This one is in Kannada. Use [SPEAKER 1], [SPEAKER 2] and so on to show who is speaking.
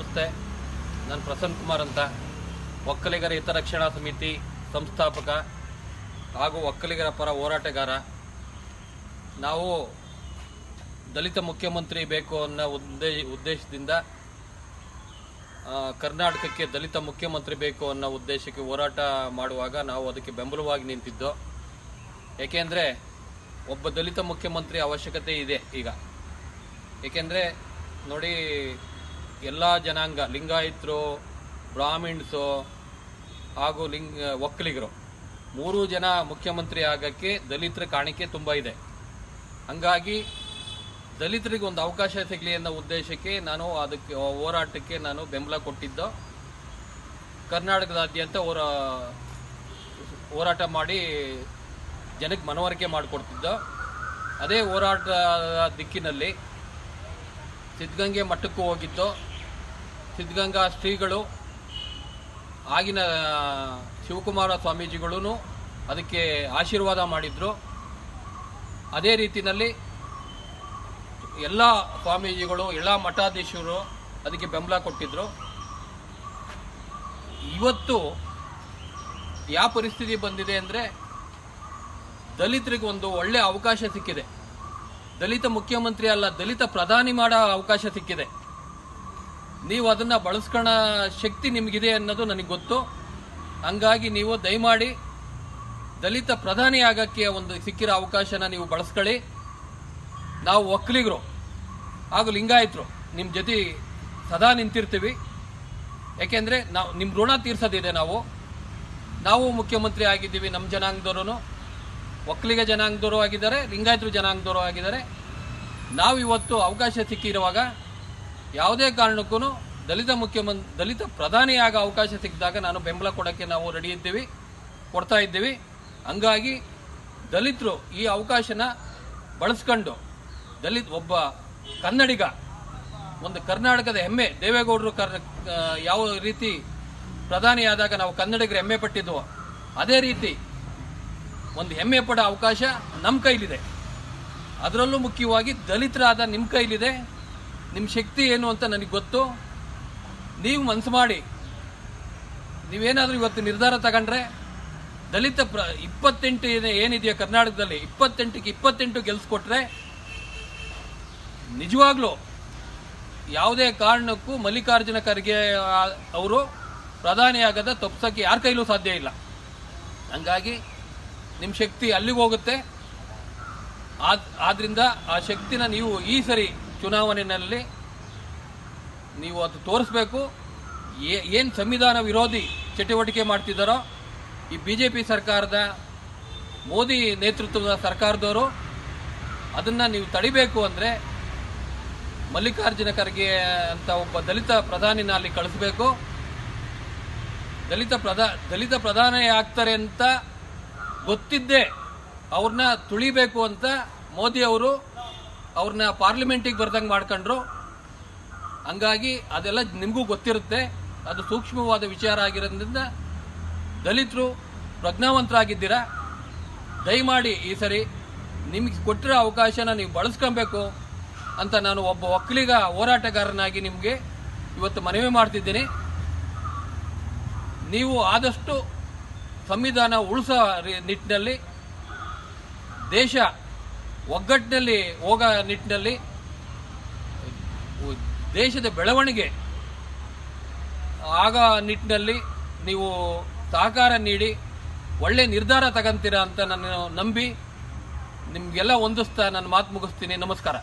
[SPEAKER 1] ನಮಸ್ತೆ ನಾನು ಪ್ರಸನ್ನ ಕುಮಾರ್ ಅಂತ. ಒಕ್ಕಲಿಗರ ಹಿತರಕ್ಷಣಾ ಸಮಿತಿ ಸಂಸ್ಥಾಪಕ ಹಾಗೂ ಒಕ್ಕಲಿಗರ ಪರ ಹೋರಾಟಗಾರ. ನಾವು ದಲಿತ ಮುಖ್ಯಮಂತ್ರಿ ಬೇಕು ಅನ್ನೋ ಉದ್ದೇ, ಉದ್ದೇಶದಿಂದ ಕರ್ನಾಟಕಕ್ಕೆ ದಲಿತ ಮುಖ್ಯಮಂತ್ರಿ ಬೇಕು ಅನ್ನೋ ಉದ್ದೇಶಕ್ಕೆ ಹೋರಾಟ ಮಾಡುವಾಗ ನಾವು ಅದಕ್ಕೆ ಬೆಂಬಲವಾಗಿ ನಿಂತಿದ್ದು. ಏಕೆಂದರೆ ಒಬ್ಬ ದಲಿತ ಮುಖ್ಯಮಂತ್ರಿ ಅವಶ್ಯಕತೆ ಇದೆ ಈಗ. ಏಕೆಂದರೆ ನೋಡಿ ಎಲ್ಲ ಜನಾಂಗ, ಲಿಂಗಾಯತರು, ಬ್ರಾಹ್ಮಿಣ್ಸು ಹಾಗೂ ಲಿಂಗ, ಒಕ್ಕಲಿಗರು. ಮೂರು ಜನ ಮುಖ್ಯಮಂತ್ರಿ ಆಗೋಕ್ಕೆ ದಲಿತರ ಕಾಣಿಕೆ ತುಂಬ ಇದೆ. ಹಂಗಾಗಿ ದಲಿತರಿಗೆ ಒಂದು ಅವಕಾಶ ಸಿಗಲಿ ಅನ್ನೋ ಉದ್ದೇಶಕ್ಕೆ ನಾನು ಅದಕ್ಕೆ, ಹೋರಾಟಕ್ಕೆ ನಾನು ಬೆಂಬಲ ಕೊಟ್ಟಿದ್ದು. ಕರ್ನಾಟಕದಾದ್ಯಂತ ಹೋರಾ, ಹೋರಾಟ ಮಾಡಿ ಜನಕ್ಕೆ ಮನವರಿಕೆ ಮಾಡಿಕೊಡ್ತಿದ್ದೋ. ಅದೇ ಹೋರಾಟ ದಿಕ್ಕಿನಲ್ಲಿ ಸಿದ್ಧಗಂಗೆ ಮಠಕ್ಕೂ ಹೋಗಿದ್ದು. ಸಿದ್ಧಗಂಗಾ ಶ್ರೀಗಳು, ಆಗಿನ ಶಿವಕುಮಾರ ಸ್ವಾಮೀಜಿಗಳೂ ಅದಕ್ಕೆ ಆಶೀರ್ವಾದ ಮಾಡಿದ್ರು. ಅದೇ ರೀತಿಯಲ್ಲಿ ಎಲ್ಲ ಸ್ವಾಮೀಜಿಗಳು, ಎಲ್ಲ ಮಠಾಧೀಶರು ಅದಕ್ಕೆ ಬೆಂಬಲ ಕೊಟ್ಟಿದ್ರು. ಇವತ್ತು ಯಾವ ಪರಿಸ್ಥಿತಿ ಬಂದಿದೆ ಅಂದರೆ ದಲಿತರಿಗೆ ಒಂದು ಒಳ್ಳೆ ಅವಕಾಶ ಸಿಕ್ಕಿದೆ. ದಲಿತ ಮುಖ್ಯಮಂತ್ರಿ ಅಲ್ಲ, ದಲಿತ ಪ್ರಧಾನಿ ಮಾಡೋ ಅವಕಾಶ ಸಿಕ್ಕಿದೆ. ನೀವು ಅದನ್ನು ಬಳಸ್ಕೊಳ್ಳೋ ಶಕ್ತಿ ನಿಮಗಿದೆ ಅನ್ನೋದು ನನಗೆ ಗೊತ್ತು. ಹಂಗಾಗಿ ನೀವು ದಯಮಾಡಿ ದಲಿತ ಪ್ರಧಾನಿ ಆಗೋಕ್ಕೆ ಒಂದು ಸಿಕ್ಕಿರೋ ಅವಕಾಶನ ನೀವು ಬಳಸ್ಕೊಳ್ಳಿ. ನಾವು ಒಕ್ಕಲಿಗರು ಹಾಗೂ ಲಿಂಗಾಯತರು ನಿಮ್ಮ ಜೊತೆ ಸದಾ ನಿಂತಿರ್ತೀವಿ. ಯಾಕೆಂದರೆ ನಾವು ನಿಮ್ಮ ಋಣ ತೀರ್ಸೋದಿದೆ ನಾವು. ನಾವು ಮುಖ್ಯಮಂತ್ರಿ ಆಗಿದ್ದೀವಿ ನಮ್ಮ ಜನಾಂಗದವರು ಒಕ್ಕಲಿಗ ಜನಾಂಗದವರು ಆಗಿದ್ದಾರೆ, ಲಿಂಗಾಯತರು ಜನಾಂಗದವರು ಆಗಿದ್ದಾರೆ. ನಾವು ಇವತ್ತು ಅವಕಾಶ ಸಿಕ್ಕಿರುವಾಗ ಯಾವುದೇ ಕಾರಣಕ್ಕೂ ದಲಿತ ಮುಖ್ಯಮಂತ್ರಿ ದಲಿತ ಪ್ರಧಾನಿಯಾಗ ಅವಕಾಶ ಸಿಕ್ಕಿದಾಗ ನಾನು ಬೆಂಬಲ ಕೊಡೋಕ್ಕೆ ನಾವು ರೆಡಿ ಇದ್ದೀವಿ, ಕೊಡ್ತಾ ಇದ್ದೀವಿ. ಹಂಗಾಗಿ ದಲಿತರು ಈ ಅವಕಾಶನ ಬಳಸ್ಕೊಂಡು ದಲಿತ್ ಒಬ್ಬ ಕನ್ನಡಿಗ, ಒಂದು ಕರ್ನಾಟಕದ ಹೆಮ್ಮೆ, ದೇವೇಗೌಡರು ಕರ್ ಯಾವ ರೀತಿ ಪ್ರಧಾನಿಯಾದಾಗ ನಾವು ಕನ್ನಡಿಗರು ಹೆಮ್ಮೆ ಪಟ್ಟಿದ್ವು, ಅದೇ ರೀತಿ ಒಂದು ಹೆಮ್ಮೆ ಪಡೋ ಅವಕಾಶ ನಮ್ಮ ಕೈಲಿದೆ. ಅದರಲ್ಲೂ ಮುಖ್ಯವಾಗಿ ದಲಿತರಾದ ನಿಮ್ಮ ಕೈಲಿದೆ. ನಿಮ್ಮ ಶಕ್ತಿ ಏನು ಅಂತ ನನಗೆ ಗೊತ್ತು. ನೀವು ಮನಸ್ಸು ಮಾಡಿ. ನೀವೇನಾದರೂ ಇವತ್ತು ನಿರ್ಧಾರ ತಗೊಂಡ್ರೆ, ದಲಿತ ಪ್ರ, ಇಪ್ಪತ್ತೆಂಟು ಏನೇ- ಏನಿದೆಯೋ ಕರ್ನಾಟಕದಲ್ಲಿ, ಇಪ್ಪತ್ತೆಂಟಕ್ಕೆ ಇಪ್ಪತ್ತೆಂಟು ಗೆಲ್ಸ್ಕೊಟ್ರೆ, ನಿಜವಾಗ್ಲೂ ಯಾವುದೇ ಕಾರಣಕ್ಕೂ ಮಲ್ಲಿಕಾರ್ಜುನ ಖರ್ಗೆ ಅವರು ಪ್ರಧಾನಿಯಾಗದ ತಪ್ಸಕ್ಕೆ ಯಾರ ಕೈಲೂ ಸಾಧ್ಯ ಇಲ್ಲ. ಹಂಗಾಗಿ ನಿಮ್ಮ ಶಕ್ತಿ ಅಲ್ಲಿಗೆ ಹೋಗುತ್ತೆ. ಆದ್ ಆದ್ರಿಂದ ಆ ಶಕ್ತಿನ ನೀವು ಈ ಸರಿ ಚುನಾವಣೆಯಲ್ಲಿ ನೀವು ಅದು ತೋರಿಸ್ಬೇಕು. ಏನು ಸಂವಿಧಾನ ವಿರೋಧಿ ಚಟುವಟಿಕೆ ಮಾಡ್ತಿದ್ದಾರೋ, ಈ ಬಿ ಜೆ ಪಿ ಸರ್ಕಾರದ, ಮೋದಿ ನೇತೃತ್ವದ ಸರ್ಕಾರದವರು ಅದನ್ನು ನೀವು ತಡಿಬೇಕು ಅಂದರೆ ಮಲ್ಲಿಕಾರ್ಜುನ ಖರ್ಗೆ ಅಂತ ಒಬ್ಬ ದಲಿತ ಪ್ರಧಾನಿನ ಅಲ್ಲಿ ಕಳಿಸ್ಬೇಕು. ದಲಿತ ಪ್ರಧಾ, ದಲಿತ ಪ್ರಧಾನಿ ಆಗ್ತಾರೆ ಅಂತ ಗೊತ್ತಿದ್ದೇ ಅವ್ರನ್ನ ತುಳಿಬೇಕು ಅಂತ ಮೋದಿ ಅವರು ಅವ್ರನ್ನ ಪಾರ್ಲಿಮೆಂಟಿಗೆ ಬರ್ದಂಗೆ ಮಾಡ್ಕೊಂಡ್ರು. ಹಂಗಾಗಿ ಅದೆಲ್ಲ ನಿಮಗೂ ಗೊತ್ತಿರುತ್ತೆ. ಅದು ಸೂಕ್ಷ್ಮವಾದ ವಿಚಾರ ಆಗಿರೋದ್ರಿಂದ ದಲಿತರು ಪ್ರಜ್ಞಾವಂತರಾಗಿದ್ದೀರಾ? ದಯಮಾಡಿ ಈ ಸರಿ ನಿಮಗೆ ಕೊಟ್ಟಿರೋ ಅವಕಾಶನ ನೀವು ಬಳಸ್ಕೊಬೇಕು ಅಂತ ನಾನು ಒಬ್ಬ ಒಕ್ಕಲಿಗ ಹೋರಾಟಗಾರನಾಗಿ ನಿಮಗೆ ಇವತ್ತು ಮನವಿ ಮಾಡ್ತಿದ್ದೀನಿ. ನೀವು ಆದಷ್ಟು ಸಂವಿಧಾನ ಉಳಿಸೋ ನಿಟ್ಟಿನಲ್ಲಿ ದೇಶ ಒಗ್ಗಟ್ಟಿನಲ್ಲಿ ಹೋಗೋ ನಿಟ್ಟಿನಲ್ಲಿ ದೇಶದ ಬೆಳವಣಿಗೆ ಆಗ ನಿಟ್ಟಿನಲ್ಲಿ ನೀವು ಸಹಕಾರ ನೀಡಿ, ಒಳ್ಳೆ ನಿರ್ಧಾರ ತಗಂತೀರಾ ಅಂತ ನಾನು ನಂಬಿ, ನಿಮಗೆಲ್ಲ ಹೊಂದಿಸ್ತಾ ನಾನು ಮಾತು ಮುಗಿಸ್ತೀನಿ. ನಮಸ್ಕಾರ.